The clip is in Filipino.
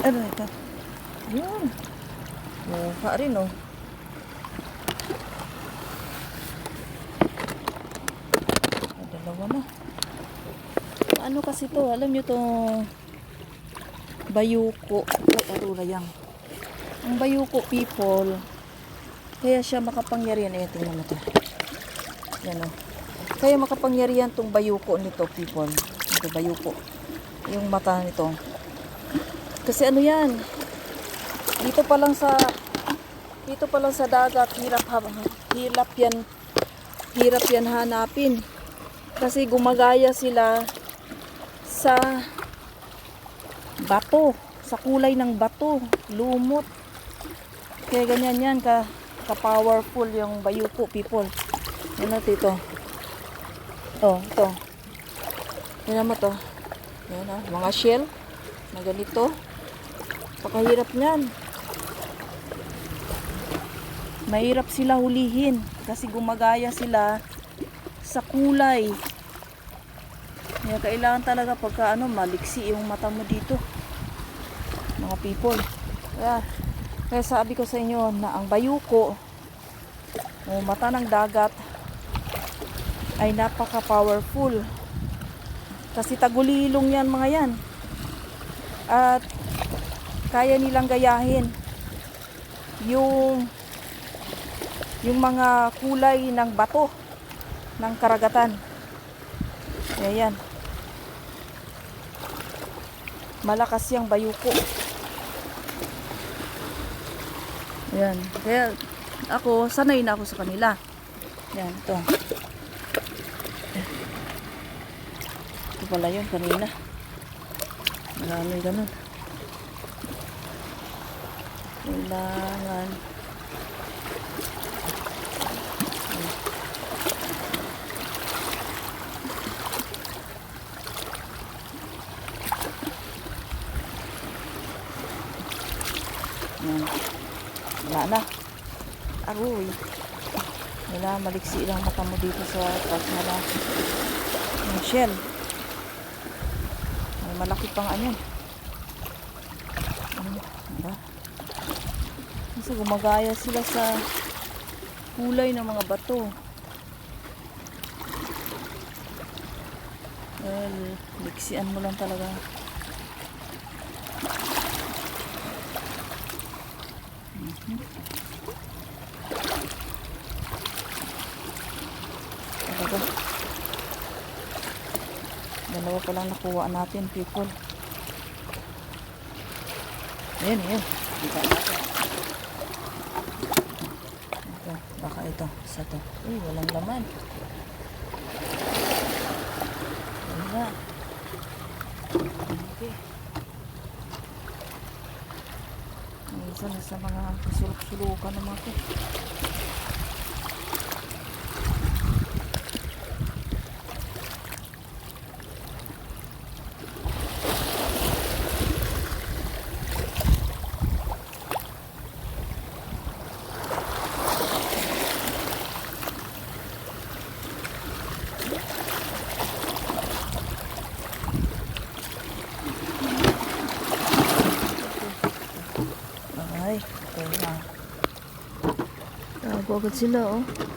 Ano ito? Yun. Mukha rin, oh. Ay, dalawa na. Ano kasi to? Alam nyo tong bayuko. Ay, arula yang. Ang bayuko people, kaya siya makapangyarihan. Eh, tingnan mo to. Yan, oh. Kaya makapangyarihan tong bayuko nito people. Ito bayuko. Yung mata nito. Kasi ano yan? Dito pa lang sa dito pa lang sa dagat hirap ha- hirap yan hirap yan hanapin. Kasi gumagaya sila sa bato, sa kulay ng bato, lumot. Kaya ganyan yan ka ka-powerful yung bayuko people. Yan natin ito. Oh, ito. Yan mo to. Yan ah, mga shell na ganito. Pakahirap niyan. Mahirap sila hulihin kasi gumagaya sila sa kulay. Kaya kailangan talaga pagka ano, maliksi yung mata mo dito. Mga people. Kaya, kaya sabi ko sa inyo na ang bayuko o mata ng dagat ay napaka-powerful. Kasi tagulilong yan mga yan. At kaya nilang gayahin yung yung mga kulay ng bato ng karagatan. Ayan. Malakas yung bayuko. Ayan. Kaya ako, sanay na ako sa kanila. Ayan, ito. Ito pala yun kanina. Marami ganun. Kailangan. Yan. Wala na. Aroy. Wala, maliksi lang mata mo dito sa pag na yung shell. May malaki pang ano. Ano ba? Kasi gumagaya sila sa kulay ng mga bato. Well, liksian mo lang talaga. Talaga. Dalawa pa lang nakuha natin, people. Ayan, ayan. Kita natin. Baka ito. Isa to. Uy, walang laman. Wala. Okay. May isa na sa mga kasulok-sulukan ng mga to. Ay, ito na.